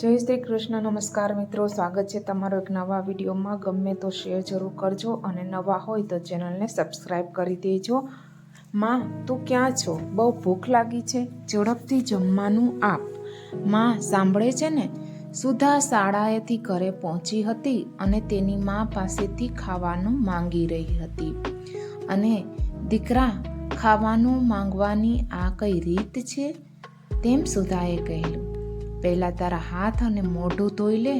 જય શ્રી કૃષ્ણ, નમસ્કાર મિત્રો. સ્વાગત છે તમારો એક નવા વિડીયોમાં. ગમે તો શેર જરૂર કરજો અને નવા હોય તો ચેનલને સબસ્ક્રાઈબ કરી દેજો. માં, તું ક્યાં છો? બહુ ભૂખ લાગી છે. ઝડપથી જમવાનું આપ. માં, સાંભળે છે ને? સુધા શાળાએથી ઘરે પહોંચી હતી અને તેની મા પાસેથી ખાવાનું માંગી રહી હતી. અને, દીકરા, ખાવાનું માંગવાની આ કઈ રીત છે? તેમ સુધાએ કહેલું. પહેલાં તારા હાથ અને મોઢું ધોઈ લે,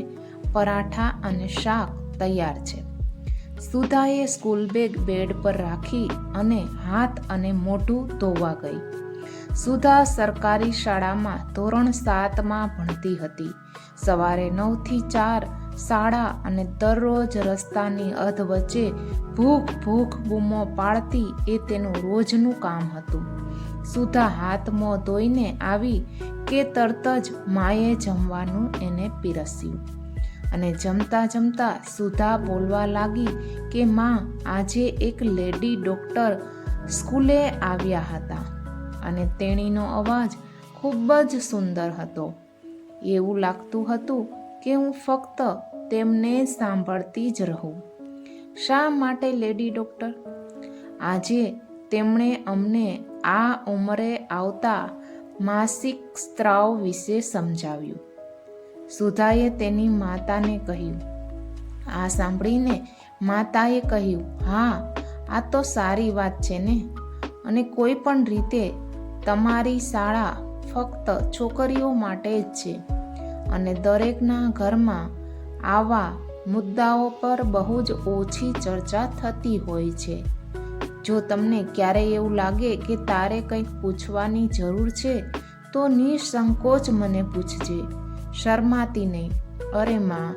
પરાઠા અને શાક તૈયાર છે. સુધાએ સ્કૂલ બેગ બેડ પર રાખી અને હાથ અને મોઢું ધોવા ગઈ. સુધા સરકારી શાળામાં ધોરણ સાતમાં ભણતી હતી. સવારે નવથી ચાર, શાળા અને દરરોજ રસ્તાની અધ વચ્ચે ભૂખ ભૂખ બૂમો પાડતી એ તેનું રોજનું કામ હતું. સુધા હાથ મોં ધોઈને આવી કે તરત જ માએ જમવાનું એને પીરસ્યું. અને જમતા જમતા સુધા બોલવા લાગી કે માં, આજે એક લેડી ડૉક્ટર સ્કૂલે આવ્યા હતા અને તેણીનો અવાજ ખૂબ જ સુંદર હતો. એવું લાગતું હતું કે હું ફક્ત તેમને સાંભળતી જ રહું. શા માટે લેડી ડૉક્ટર? આજે તેમણે અમને આ ઉંમરે આવતા માસિક સ્ત્રાવ વિશે સમજાવ્યું. સુધાએ તેની માતાને કહ્યું, આ સાંભળીને માતાએ કહ્યું, હા, આ તો સારી વાત છે ને. અને કોઈ પણ રીતે તમારી શાળા ફક્ત છોકરીઓ માટે જ છે. અને દરેકના ઘરમાં આવા મુદ્દાઓ પર બહુ જ ઓછી ચર્ચા થતી હોય છે. જો તમને ક્યારેય એવું લાગે કે તારે કંઈક પૂછવાની જરૂર છે, તો નિસંકોચ મને પૂછજે. શરમાતી નહીં. અરે માં,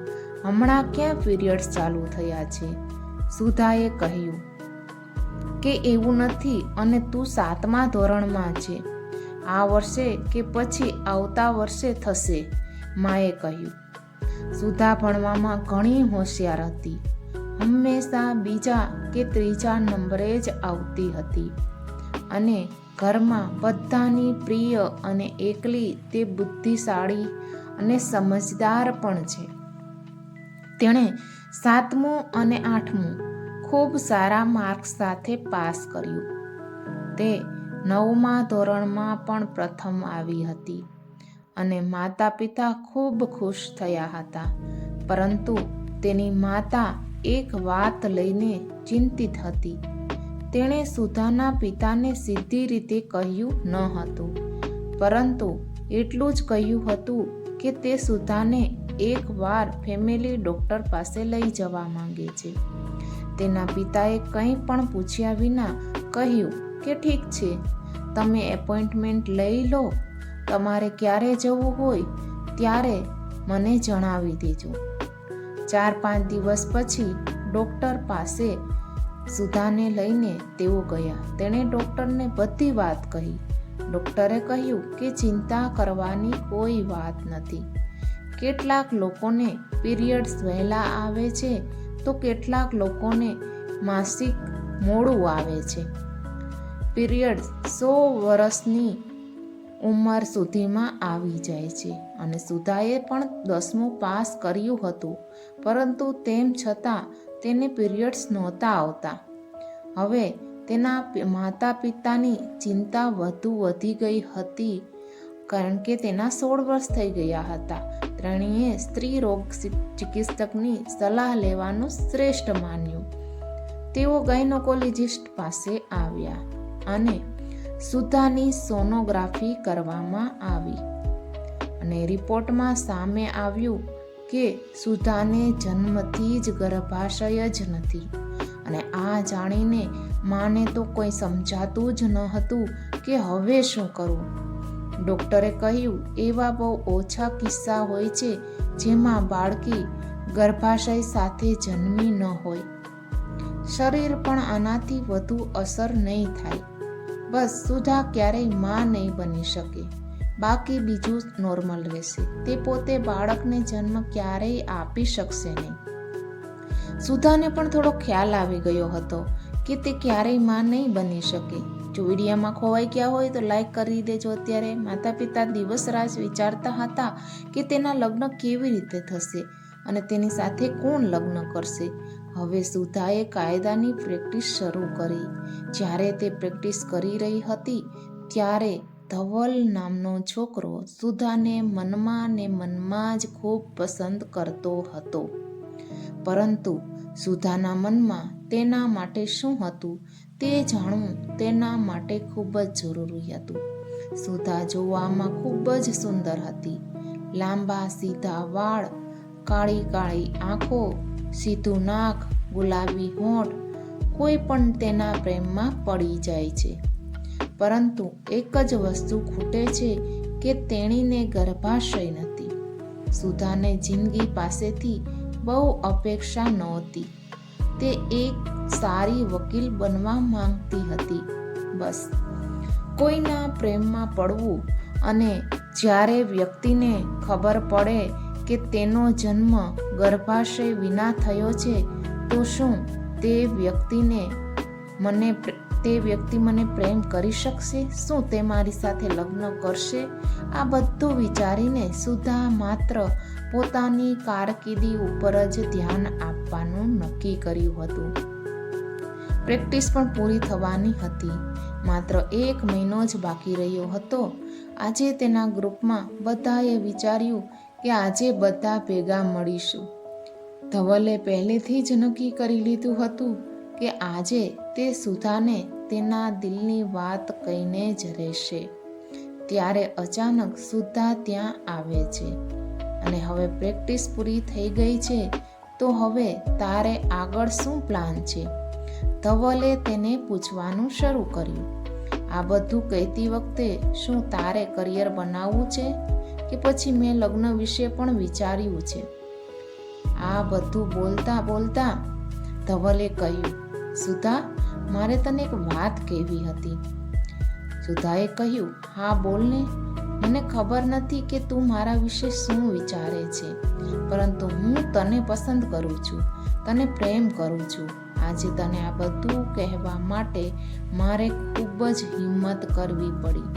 હમણાં ક્યાં પીરિયડ્સ ચાલુ થયા છે? સુધાએ કહ્યું. કે એવું નથી, અને તું સાતમા ધોરણમાં છે. આ વર્ષે કે પછી આવતા વર્ષે થશે, માએ કહ્યું. સુધા ભણવામાં ઘણી હોશિયાર હતી. હંમેશા બીજા કે ત્રીજા નંબરે જ આવતી હતી. અને ઘરમાં બધાની પ્રિય અને એકલી તે બુદ્ધિશાળી અને સમજદાર પણ છે. તેણે સાતમું અને આઠમું ખૂબ સારા માર્ક્સ સાથે પાસ કર્યું. તે નવમા ધોરણમાં પણ પ્રથમ આવી હતી અને માતા પિતા ખૂબ ખુશ થયા હતા. પરંતુ તેની માતા એક વાત લઈને ચિંતિત હતી. તેણે સુધાના પિતાને સીધી રીતે કહ્યું ન હતું. પરંતુ એટલું જ કહ્યું હતું કે તે સુધાને એકવાર ફેમિલી ડૉક્ટર પાસે લઈ જવા માંગે છે. તેના પિતાએ કંઈ પણ પૂછ્યા વિના કહ્યું કે ઠીક છે, તમે એપોઇન્ટમેન્ટ લઈ લો, તમારે ક્યારે જવું હોય ત્યારે મને જણાવી દેજો. ચાર પાંચ દિવસ પછી ડૉક્ટર પાસે સુધાને લઈને તેઓ ગયા. તેણે ડૉક્ટરને બધી વાત કહી. ડૉક્ટરે કહ્યું કે ચિંતા કરવાની કોઈ વાત નથી. કેટલાક લોકોને પીરિયડ્સ વહેલા આવે છે તો કેટલાક લોકોને માસિક મોડું આવે છે. પીરિયડ્સ સો વર્ષની ઉંમર સુધીમાં આવી જાય છે અને સુધાએ પણ દસમું પાસ કર્યું હતું, પરંતુ તેમ છતાં તેને પીરિયડ્સ નહોતા આવતા. હવે તેના માતા પિતાની ચિંતા વધુ વધી ગઈ હતી, કારણ કે તેના સોળ વર્ષ થઈ ગયા હતા. ત્રણેય સ્ત્રી રોગ ચિકિત્સકની સલાહ લેવાનું શ્રેષ્ઠ માન્યું. તેઓ ગાયનોકોલોજિસ્ટ પાસે આવ્યા અને સુધાની સોનોગ્રાફી કરવામાં આવી અને રિપોર્ટમાં સામે આવ્યું કે સુધાને જન્મથી જ ગર્ભાશય જ નથી અને આ જાણીને માને તો કોઈ સમજાતું જ ન હતું કે હવે શું કરવું ડૉક્ટરે કહ્યું, એવા બહુ ઓછા કિસ્સા હોય છે જેમાં બાળકી ગર્ભાશય સાથે જન્મી ન હોય. શરીર પણ આનાથી વધુ અસર નહીં થાય. બસ સુધા ક્યારેયમાં નહીં બની શકે. બાકી બીજું નોર્મલ રહેશે. તે પોતે બાળકને જન્મ ક્યારેય આપી શકશે નહીં. સુધાને પણ થોડો ખ્યાલ આવી ગયો હતો કે તે ક્યારેયમાં નહીં બની શકે. જો વિડીયામાં ખોવાઈ ગયા હોય તો લાઈક કરી દેજો અત્યારે. માતા પિતા દિવસ રાત વિચારતા હતા કે તેના લગ્ન કેવી રીતે થશે અને તેની સાથે કોણ લગ્ન કરશે? હવે સુધાએ કાયદાની પ્રેક્ટિસ શરૂ કરી. જ્યારે તે પ્રેક્ટિસ કરી રહી હતી, ત્યારે ધવલ નામનો છોકરો સુધાને મનમાં ને મનમાં જ ખૂબ પસંદ કરતો હતો. પરંતુ સુધાના મનમાં તેના માટે શું હતું, તે જાણવું તેના માટે ખૂબ જ જરૂરી હતું. સુધા જોવામાં ખૂબ જ સુંદર હતી. લાંબા સીધા વાળ, કાળી કાળી આંખો સીધું નાક, ગુલાબી હોઠ, કોઈ પણ તેના પ્રેમમાં પડી જાય છે. પરંતુ એક જ વસ્તુ ખૂટે છે કે તેણીને ગર્ભાશય નથી. સુધાને જિંદગી પાસેથી બહુ અપેક્ષા નહોતી. તે એક સારી વકીલ બનવા માંગતી હતી. બસ. કોઈના પ્રેમમાં પડવું અને જ્યારે વ્યક્તિને ખબર પડે કે તેનો જન્મ ગર્ભાશય વિના થયો છે, તો શું તે વ્યક્તિને મને તે વ્યક્તિ મને પ્રેમ કરી શકશે? શું તે મારી સાથે લગ્ન કરશે? આ બધું વિચારીને સુધા માત્ર પોતાની કારકિર્દી ઉપર જ ધ્યાન આપવાનું નક્કી કર્યું હતું. પ્રેક્ટિસ પણ પૂરી થવાની હતી. માત્ર એક મહિનો જ બાકી રહ્યો હતો. આજે તેના ગ્રુપમાં બધાએ વિચાર્યું કે આજે બધા ભેગા મળીશું. ધવલે પહેલેથી જ નક્કી કરી લીધું હતું કે આજે તે સુધાને તેના દિલની વાત કહીને જ રહેશે. ત્યારે અચાનક સુધા ત્યાં આવે છે અને હવે પ્રેક્ટિસ પૂરી થઈ ગઈ છે તો હવે તારે આગળ શું પ્લાન છે? ધવલે તેને પૂછવાનું શરૂ કર્યું. આ બધું કહેતી વખતે શું તારે કરિયર બનાવવું છે? કે પછી મેં લગ્ન વિશે પણ વિચાર્યું છે. આ બધું બોલતા બોલતા ધવલે કહ્યું, સુધા, મારે તને એક વાત કહેવી હતી. સુધાએ કહ્યું, હા બોલને મને ખબર નથી કે તું મારા વિશે શું વિચારે છે, પરંતુ હું તને પસંદ કરું છું, તને પ્રેમ કરું છું. આજે તને આ બધું કહેવા માટે મારે ખૂબ જ હિંમત કરવી પડી.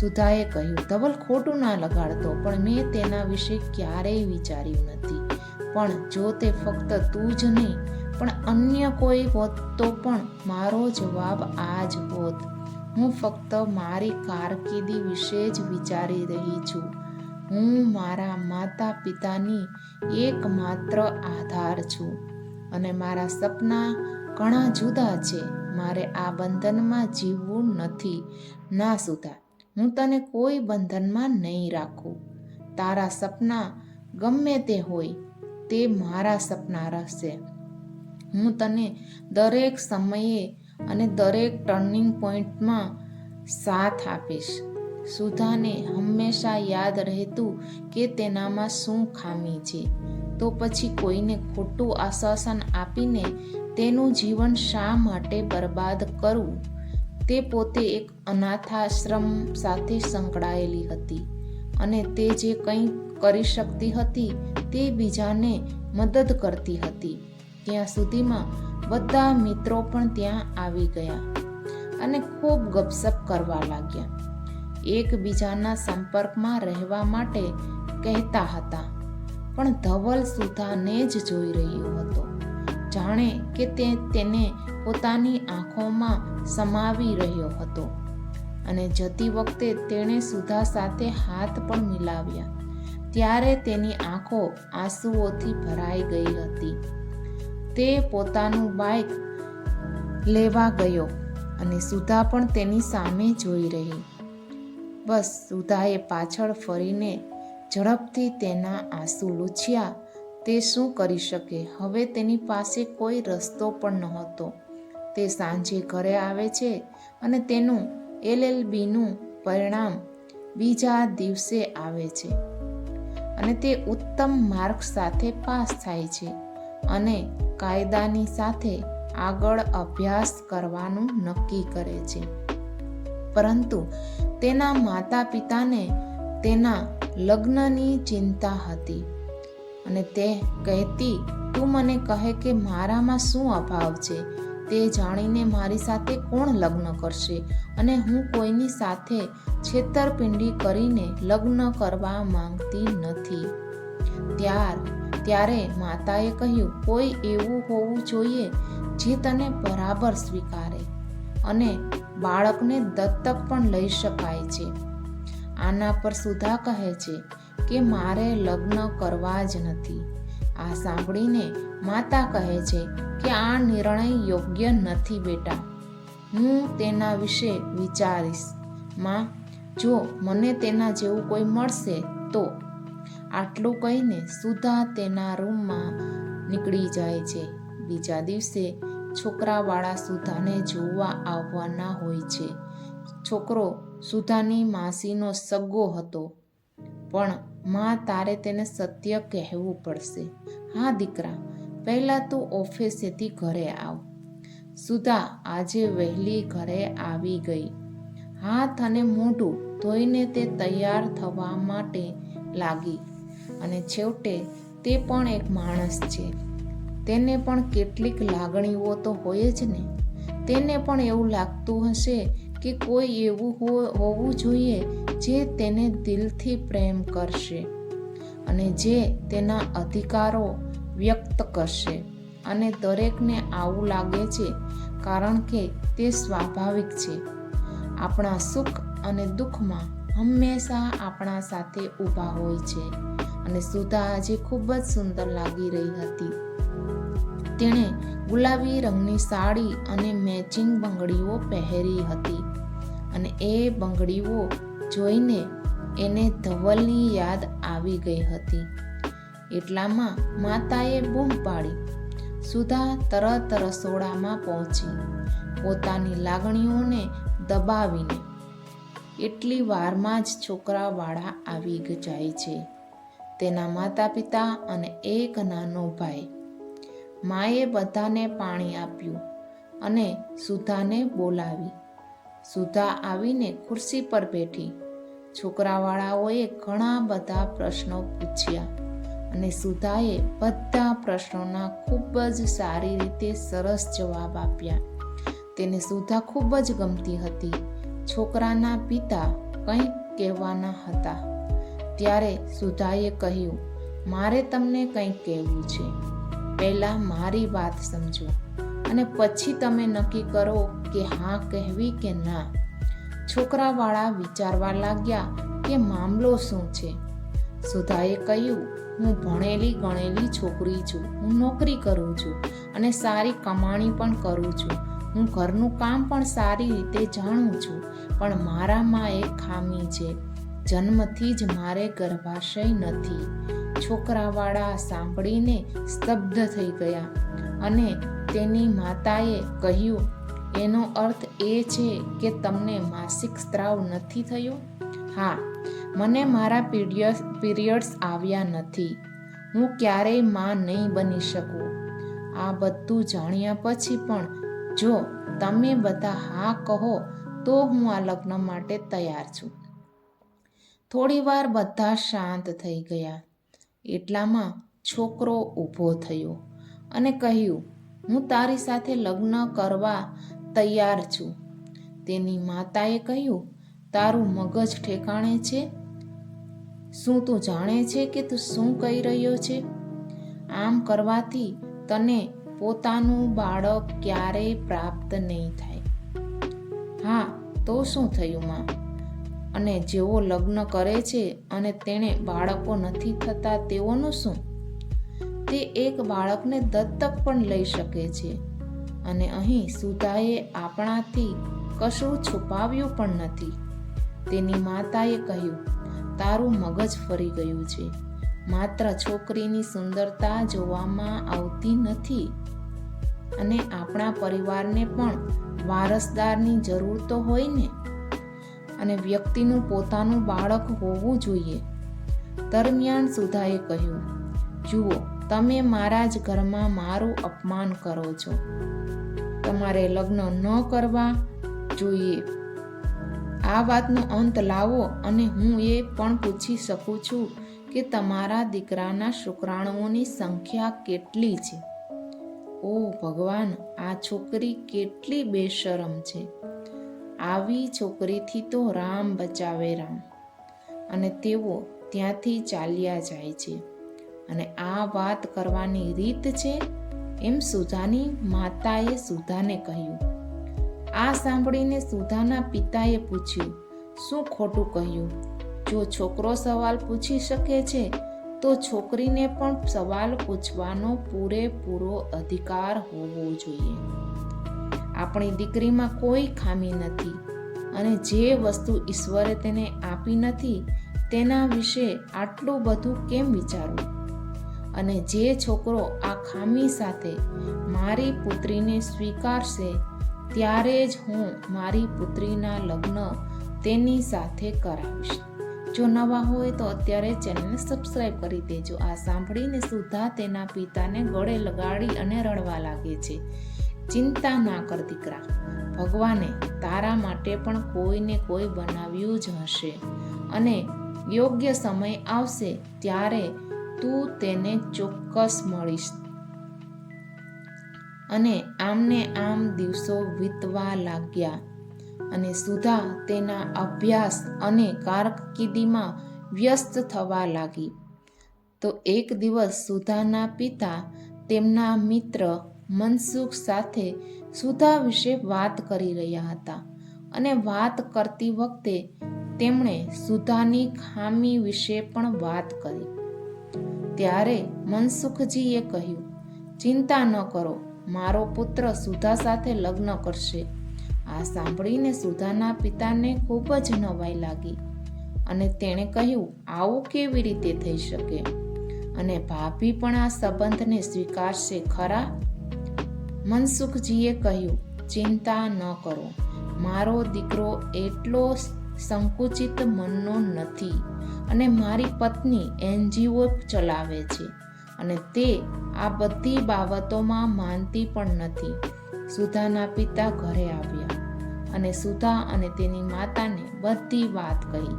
સુધાએ કહ્યું ધવલ ખોટું ના લગાડતો પણ મેં તેના વિશે ક્યારેય વિચાર્યું નથી. પણ જો તે ફક્ત તું જ નહીં, પણ અન્ય કોઈ હોત તો પણ મારો જવાબ આ જ હોત. હું ફક્ત મારી કારકિર્દી વિશે જ વિચારી રહી છું. હું મારા માતા પિતાની એકમાત્ર આધાર છું. અને મારા સપના ઘણા જુદા છે. મારે આ બંધનમાં જીવવું નથી. ના સુધા હું તને કોઈ બંધનમાં નહીં રાખું. તારા સપના ગમે તે હોય તે મારા સપના રહેશે. હું તને દરેક સમયે અને દરેક ટર્નિંગ પોઈન્ટમાં સાથ આપીશ. સુધાને હંમેશા યાદ રહેતું કે તેનામાં શું ખામી છે. તો પછી કોઈને ખોટું આશ્વાસન આપીને તેનું જીવન શા માટે બરબાદ કરવું? તે પોતે એક અનાથાશ્રમ સાથે સંકળાયેલી હતી અને તે જે કંઈ કરી શકતી હતી તે બીજાને મદદ કરતી હતી. ત્યાં સુધીમાં બધા મિત્રો પણ ત્યાં આવી ગયા અને ખૂબ ગપસપ કરવા લાગ્યા. એકબીજાના સંપર્કમાં રહેવા માટે કહેતા હતા, પણ ધવલ સુધાને જ જોઈ રહ્યો હતો. જાણે કે તે તેને પોતાની આંખોમાં સમાવી રહ્યો હતો અને જતી વખતે તેણે સુધા સાથે હાથ પણ મિલાવ્યા. ત્યારે તેની આંખો આંસુઓથી ભરાઈ ગઈ હતી. તે પોતાનું બાઇક લેવા ગયો અને સુધા પણ તેની સામે જોઈ રહી. બસ સુધાએ પાછળ ફરીને ઝડપથી તેના આંસુ લૂછ્યા. તે શું કરી શકે? હવે તેની પાસે કોઈ રસ્તો પણ નહોતો. તે સાંજે ઘરે આવે છે અને તેનું એલએલબીનું પરિણામ બીજા દિવસે આવે છે. અને તે ઉત્તમ માર્ક સાથે પાસ થાય છે અને કાયદાની સાથે આગળ અભ્યાસ કરવાનું નક્કી કરે છે. પરંતુ તેના માતા પિતાને તેના લગ્નની ચિંતા હતી અને તે કહેતી, તું મને કહે કે મારામાં શું અભાવ છે? તે જાણીને મારી સાથે કોણ લગ્ન કરશે અને હું કોઈની સાથે છેતરપિંડી કરીને લગ્ન કરવા માંગતી નથી. ત્યાર, ત્યારે માતાએ કહ્યું, કોઈ એવું હોવું જોઈએ જે તને બરાબર સ્વીકારે અને બાળકને દત્તક પણ લઈ શકાય છે. આના પર સુધા કહે છે કે, મારે લગ્ન કરવા જ નથી. આ સાંભળીને માતા કહે છે કે આ નિર્ણય યોગ્ય નથી બેટા. હું તેના વિશે વિચારીશ. માં, જો મને તેના જેવું કોઈ મળશે તો? આટલું કહીને સુધા તેના રૂમમાં નીકળી જાય છે. બીજા દિવસે છોકરાવાળા સુધાને જોવા આવવાના હોય છે. છોકરો સુધાની માસીનો સગો હતો. પણ માં તારે તેને સત્ય કહેવું પડશે. હા દીકરા પહેલાં તું ઓફિસેથી ઘરે આવ. સુધા આજે વહેલી ઘરે આવી ગઈ. હાથ અને મોઢું ધોઈને તે તૈયાર થવા માટે લાગી અને છેવટે તે પણ એક માણસ છે. તેને પણ કેટલીક લાગણીઓ તો હોય જ ને. તેને પણ એવું લાગતું હશે કે કોઈ એવું હોવું જોઈએ જે તેને દિલથી પ્રેમ કરશે અને જે તેના અધિકારો વ્યક્ત કરશે અને દરેકને આવું લાગે છે કારણ કે તે સ્વાભાવિક છે. આપણા સુખ અને દુઃખમાં હંમેશા આપણા સાથે ઊભા હોય છે અને સુધા આજે ખૂબ જ સુંદર લાગી રહી હતી. તેણે ગુલાબી રંગની સાડી અને મેચિંગ બંગડીઓ પહેરી હતી અને એ બંગડીઓ જોઈને એને ધવલની યાદ આવી ગઈ હતી. એટલામાં માતાએ બૂમ પાડી. સુધા તરત રસોડામાં પહોંચી. પોતાની લાગણીઓને દબાવીને. એટલી વારમાં જ છોકરાવાળા આવી જાય છે. તેના માતા પિતા અને એક નાનો ભાઈ. માએ બધાને પાણી આપ્યું અને સુધાને બોલાવી. સુધા આવીને ખુરશી પર બેઠી. છોકરાવાળાઓએ ઘણા બધા પ્રશ્નો પૂછ્યા. અને સુધાએ બધા પ્રશ્નોના ખૂબ જ સારી રીતે સરસ જવાબ આપ્યા. તેને સુધા ખૂબ જ ગમતી હતી. છોકરાના પિતા કંઈક કહેવાના હતા. ત્યારે સુધાએ કહ્યું, મારે તમને કંઈક કહેવું છે. પહેલાં મારી વાત સમજો અને પછી તમે નક્કી કરો કે હા કહેવી કે ના. છોકરાવાળા વિચારવા લાગ્યા કે મામલો શું છે? સુધાએ કહ્યું હું ભણેલી ગણેલી છોકરી છું, હું નોકરી કરું છું અને સારી કમાણી પણ કરું છું. હું ઘરનું કામ પણ સારી રીતે જાણું છું, પણ મારામાં એક ખામી છે. જન્મથી જ મારે ગર્ભાશય નથી. છોકરાવાળા સાંભળીને સ્તબ્ધ થઈ ગયા અને તેની માતાએ કહ્યું, એનો અર્થ એ છે કે તમને માસિક સ્ત્રાવ નથી થયો? હા. મને મારા પીરિયડ પીરિયડ્સ આવ્યા નથી. હું ક્યારેયમાં નહીં બની શકું. આ બધું જાણ્યા પછી પણ જો તમે બધા હા કહો, તો હું આ લગ્ન માટે તૈયાર છું. થોડીવાર બધા શાંત થઈ ગયા. એટલામાં છોકરો ઊભો થયો અને કહ્યું, હું તારી સાથે લગ્ન કરવા તૈયાર છું. તેની માતાએ કહ્યું, તારું મગજ ઠેકાણે છે? શું તું જાણે છે કે તું શું કહી રહ્યો છે? આમ કરવાથી તને પોતાનું બાળક ક્યારેય પ્રાપ્ત નહીં થાય. હા, તો શું થયું માં? અને જેઓ લગ્ન કરે છે અને તેણે બાળકો નથી થતા, તેઓનું શું? તે એક બાળકને દત્તક પણ લઈ શકે છે. અને અહીં સુધાએ આપણાથી કશું છુપાવ્યું પણ નથી. તેની માતાએ કહ્યું તારું મગજ ફરી ગયું છે. માત્ર છોકરીની સુંદરતા જોવામાં આવતી નથી. અને આપણા પરિવારને પણ વારસદારની જરૂર તો હોય ને. અને વ્યક્તિનું પોતાનું બાળક હોવું જોઈએ. દરમિયાન સુધાએ કહ્યું, જુઓ, તમે મારા જ ઘરમાં મારું અપમાન કરો છો. તમારે લગ્ન ન કરવા જોઈએ. આ વાતનો અંત લાવો અને હું એ પણ પૂછી શકું છું કે તમારા દીકરાના શુક્રાણુઓની સંખ્યા કેટલી છે? ઓ ભગવાન, આ છોકરી કેટલી બેશરમ છે. આવી છોકરીથી તો રામ બચાવે રામ. અને તેઓ ત્યાંથી ચાલ્યા જાય છે. અને આ વાત કરવાની રીત છે? એમ સુધાની માતાએ સુધાને કહ્યું આ સાંભળીને સુધાના પિતાએ પૂછ્યું, શું ખોટું કહ્યું? જો છોકરો સવાલ પૂછી શકે છે, તો છોકરીને પણ સવાલ પૂછવાનો પૂરેપૂરો અધિકાર હોવો જોઈએ. આપણી દીકરીમાં કોઈ ખામી નથી અને જે વસ્તુ ઈશ્વરે તેને આપી નથી, તેના વિશે આટલું બધું કેમ વિચારવું અને જે છોકરો આ ખામી સાથે મારી પુત્રીને સ્વીકારશે ત્યારે જ હું મારી પુત્રીના લગ્ન તેની સાથે કરાવીશ. જો નવા હોય તો અત્યારે ચેનલને સબસ્ક્રાઈબ કરી દેજો. આ સાંભળીને સુધા તેના પિતાને ગળે લગાડી અને રડવા લાગે છે. ચિંતા ના કર દીકરા. ભગવાને તારા માટે પણ કોઈને કોઈ બનાવ્યું જ હશે. અને યોગ્ય સમય આવશે ત્યારે તું તેને ચોક્કસ મળીશ. અને આમને આમ દિવસો વીતવા લાગ્યા. અને સુધા તેના અભ્યાસ અને કારકિર્દીમાં વ્યસ્ત થવા લાગી. તો એક દિવસ સુધાના પિતા તેમના મિત્ર મનસુખ સાથે સુધા વિશે વાત કરી રહ્યા હતા અને વાત કરતી વખતે તેમણે સુધાની ખામી વિશે પણ વાત કરી. ત્યારે મનસુખજીએ કહ્યું, ચિંતા ન કરો મારો પુત્ર સુધા સાથે લગ્ન કરશે. આ સાંભળીને સુધાના પિતાને ખૂબ જ નવાઈ લાગી અને તેણે કહ્યું, આવું કેવી રીતે થઈ શકે? અને ભાભી પણ આ સંબંધને સ્વીકારશે ખરા? મનસુખજીએ કહ્યું, ચિંતા ન કરો. મારો દીકરો એટલો સંકુચિત મનનો નથી અને મારી પત્ની એનજીઓ ચલાવે છે. અને તે આ બધી બાબતોમાં માનતી પણ નથી. સુધાના પિતા ઘરે આવ્યા અને સુધા અને તેની માતાને બધી વાત કહી.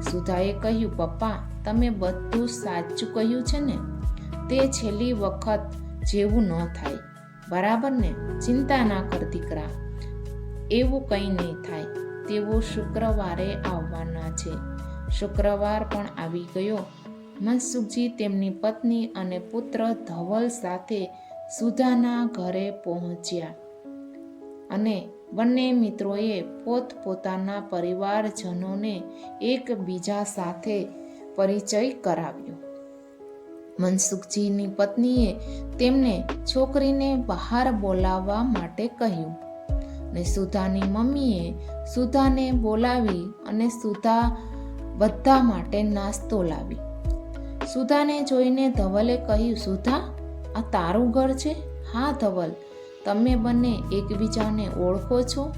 સુધાએ કહ્યું, પપ્પા, તમે બધું સાચું કહ્યું છે ને? તે છેલ્લી વખત જેવું ન થાય. બરાબર ને? ચિંતા ના કર દીકરા. એવું કંઈ નહીં થાય. તેઓ શુક્રવારે આવવાના છે. શુક્રવાર પણ આવી ગયો મનસુખજી તેમની પત્ની અને પુત્ર ધવલ સાથે સુધાના ઘરે પહોંચ્યા. અને બંને મિત્રોએ પોતપોતાના પરિવારજનોને એકબીજા સાથે પરિચય કરાવ્યો. મનસુખજીની પત્નીએ તેમને છોકરીને બહાર બોલાવવા માટે કહ્યું ને સુધાની મમ્મીએ સુધાને બોલાવી અને સુધા બધા માટે નાસ્તો લાવી. સુધાને જોઈને ધવલે કહ્યું, સુધા, આ તારું ઘર છે? હા, ધવલ, તમે બંને એકબીજાને ઓળખો છો?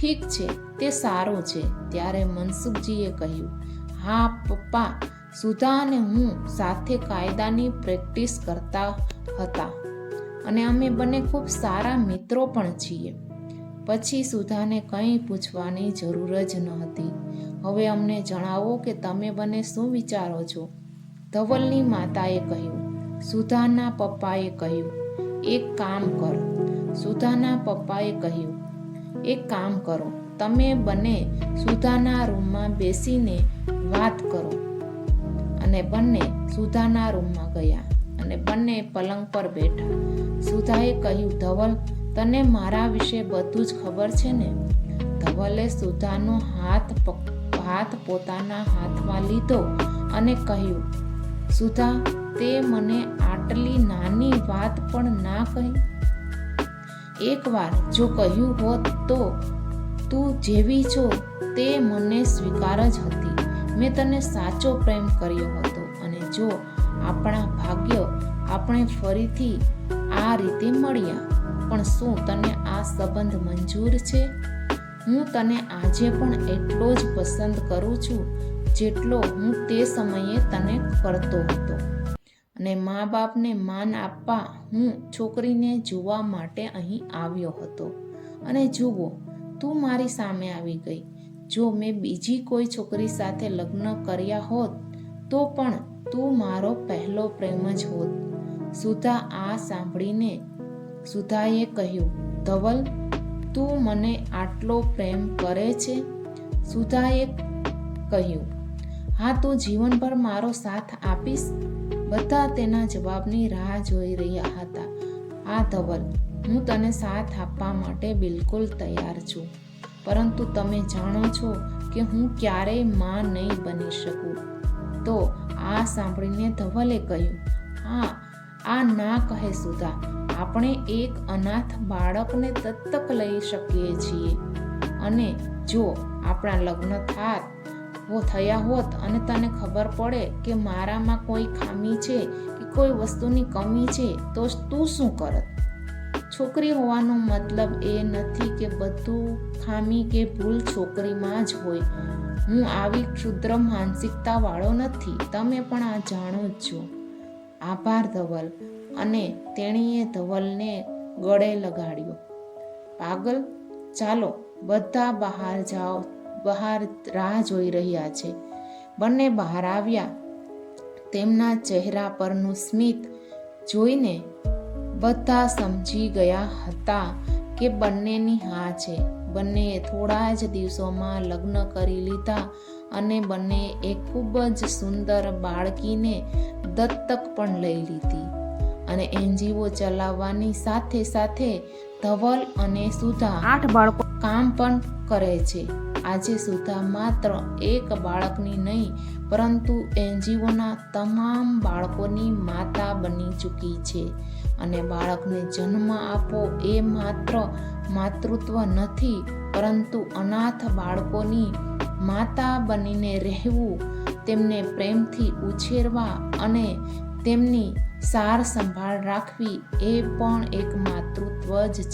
ઠીક છે, તે સારું છે, ત્યારે મનસુખજીએ કહ્યું, હા, પપ્પા સુધા અને હું સાથે કાયદાની પ્રેક્ટિસ કરતા હતા અને અમે બંને ખૂબ સારા મિત્રો પણ છીએ. પછી સુધાને કંઈ પૂછવાની જરૂર જ ન હતી. હવે અમને જણાવો કે તમે બંને શું વિચારો છો? ધવલની માતાએ કહ્યું, સુધાના પપ્પાએ કહ્યું, એક કામ કરો. સુધાના પપ્પાએ કહ્યું, એક કામ કરો, તમે બંને સુધાના રૂમમાં બેસીને વાત કરો. અને બંને સુધાના રૂમમાં ગયા અને બંને પલંગ પર બેઠા. સુધાએ કહ્યું, ધવલ, તને મારા વિશે બધું જ ખબર છે ને? ધવલે સુધાનો હાથ હાથ પોતાના હાથમાં લીધો અને કહ્યું સુધા, તે મને આટલી નાની વાત પણ ના કહી. એકવાર જો કહ્યું હોત તો, તું જેવી છો તે મને સ્વીકાર જ હતી. મેં તને સાચો પ્રેમ કર્યો હતો અને જો આપણા ભાગ્ય આપણે ફરીથી આ રીતે મળ્યા, પણ શું તને આ સંબંધ મંજૂર છે? હું તને આજે પણ એટલો જ પસંદ કરું છું જેટલો હું તે સમયે તને કરતો હતો. અને મા બાપને માન આપવા હું છોકરીને જોવા માટે અહીં આવ્યો હતો. અને જુઓ, તું મારી સામે આવી ગઈ. જો મેં બીજી કોઈ છોકરી સાથે લગ્ન કર્યા હોત, તો પણ તું મારો પહેલો પ્રેમ જ હોત. સુધા આ સાંભળીને સુધાએ કહ્યું, ધવલ, તું મને આટલો પ્રેમ કરે છે? સુધાએ કહ્યું હા, તું જીવનભર મારો સાથ આપીશ? બધા તેના જવાબની રાહ જોઈ રહ્યા હતા. આ ધવલ, હું તને સાથ આપવા માટે બિલકુલ તૈયાર છું. પરંતુ તમે જાણો છો કે હું ક્યારેયમાં નહીં બની શકું. તો આ સાંભળીને ધવલે કહ્યું, હા, આ ના કહે સુધા. આપણે એક અનાથ બાળકને દત્તક લઈ શકીએ છીએ. અને જો આપણા લગ્ન થાત થયા હોત અને તને ખબર પડે કે મારામાં કોઈ ખામી છે કે કોઈ વસ્તુની કમી છે, તો તું શું કરત? છોકરી હોવાનો મતલબ એ નથી કે બધું ખામી કે ભૂલ છોકરીમાં જ હોય. હું આવી ક્ષુદ્ર માનસિકતા વાળો નથી. તમે પણ આ જાણો જ છો. આભાર ધવલ. અને તેણીએ ધવલને ગળે લગાડ્યો. પાગલ, ચાલો, બધા બહાર જાઓ. બહાર રાહ જોઈ રહ્યા છે. બંને બહાર આવ્યા. તેમના ચહેરા પરનું સ્મિત જોઈને બધા સમજી ગયા હતા કે બંનેની હા છે. બંનેએ થોડા જ દિવસોમાં લગ્ન કરી લીધા અને બંને એક ખૂબ જ સુંદર બાળકીને દત્તક પણ લઈ લીધી અને એનજીઓ ચલાવવાની સાથે સાથે ધવલ અને સુધા આઠ બાળકો કામ પણ કરે છે. આજે સુધા માત્ર એક બાળકની નહીં, પરંતુ એનજીઓના તમામ બાળકોની માતા બની ચૂકી છે. અને બાળકને જન્મ આપવો એ માત્ર માતૃત્વ નથી, પરંતુ અનાથ બાળકોની માતા બનીને રહેવું, તેમને પ્રેમથી ઉછેરવા અને તેમની સાર સંભાળ રાખવી એ પણ એક માતૃત્વ જ